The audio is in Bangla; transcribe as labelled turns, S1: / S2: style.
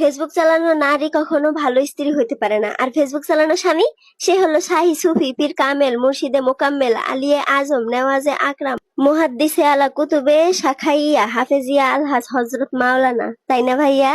S1: ফেসবুক চালানো নারী কখনো ভালো স্ত্রী হইতে পারে না। আর ফেসবুক চালানো স্বামী, সে হলো শাহী সুফি, পীর কামেল, মুর্শিদে মোকাম্মেল, আলিয়ে আজম, নেওয়াজে আকরাম, মুহাদ্দিসে আলা কুতুবে শাখাইয়া, হাফেজিয়া আলহাজ হজরত মাওলানা। তাই না ভাইয়া?